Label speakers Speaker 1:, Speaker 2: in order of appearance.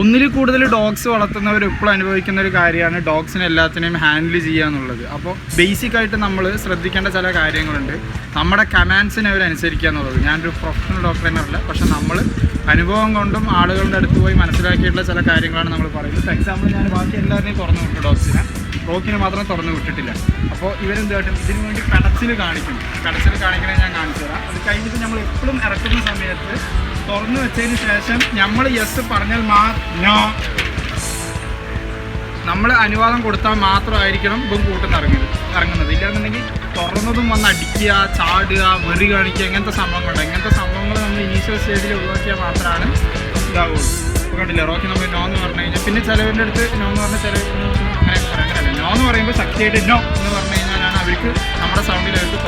Speaker 1: ഒന്നിൽ കൂടുതൽ ഡോഗ്സ് വളർത്തുന്നവർ എപ്പോഴും അനുഭവിക്കുന്ന ഒരു കാര്യമാണ് ഡോഗ്സിനെ എല്ലാത്തിനെയും ഹാൻഡിൽ ചെയ്യുക എന്നുള്ളത്. അപ്പോൾ ബേസിക് ആയിട്ട് നമ്മൾ ശ്രദ്ധിക്കേണ്ട ചില കാര്യങ്ങളുണ്ട്. നമ്മുടെ കമാൻഡ്സിനെ അവർ അനുസരിക്കുക എന്നുള്ളത്. ഞാനൊരു പ്രൊഫഷണൽ ഡോക്ടർ എന്നല്ല പക്ഷെ നമ്മൾ അനുഭവം കൊണ്ടും ആളുകളുടെ അടുത്ത് പോയി മനസ്സിലാക്കിയിട്ടുള്ള ചില കാര്യങ്ങളാണ് നമ്മൾ പറയുന്നത്. ഫോർ എക്സാമ്പിൾ ഞാൻ ബാക്കി എല്ലാവരെയും തുറന്നു വിട്ടു ഡോഗ്സിനെ റോക്കിനെ മാത്രം തുറന്നു വിട്ടിട്ടില്ല. അപ്പോൾ ഇവരെന്ത് കാട്ടും? ഇതിനു വേണ്ടി കടച്ചിൽ കാണിക്കും. കടച്ചിൽ കാണിക്കണേ ഞാൻ കാണിച്ചു തരാം. അത് കഴിഞ്ഞിട്ട് നമ്മൾ എപ്പോഴും ഇറക്കുന്ന സമയത്ത് തുറന്നു വെച്ചതിന് ശേഷം നമ്മൾ യെസ് പറഞ്ഞാൽ മാ നോ. നമ്മൾ അനുവാദം കൊടുത്താൽ മാത്രമായിരിക്കണം ഇപ്പം കൂട്ടുന്ന ഇറങ്ങുന്നത്. ഇറങ്ങുന്നത്. ഇല്ലാന്നുണ്ടെങ്കിൽ തുറന്നതും വന്ന് അടിക്കുക ചാടുക വെറി കാണിക്കുക ഇങ്ങനത്തെ സംഭവങ്ങളുണ്ട്. ഇങ്ങനത്തെ സംഭവങ്ങൾ നമ്മൾ ഇനീഷ്യൽ സ്റ്റേജിൽ ഒഴിവാക്കിയാൽ മാത്രമാണ് ഇതാവുള്ളൂ. ഇപ്പോൾ കണ്ടില്ല റോക്കി നമ്മൾ നോ എന്ന് പറഞ്ഞു കഴിഞ്ഞാൽ പിന്നെ ചിലവിന്റെ അടുത്ത് നോ എന്ന് പറഞ്ഞാൽ ചില അങ്ങനെയല്ല നോ എന്ന് പറഞ്ഞു കഴിഞ്ഞാലാണ് അവർക്ക് നമ്മുടെ തോന്നുന്നത്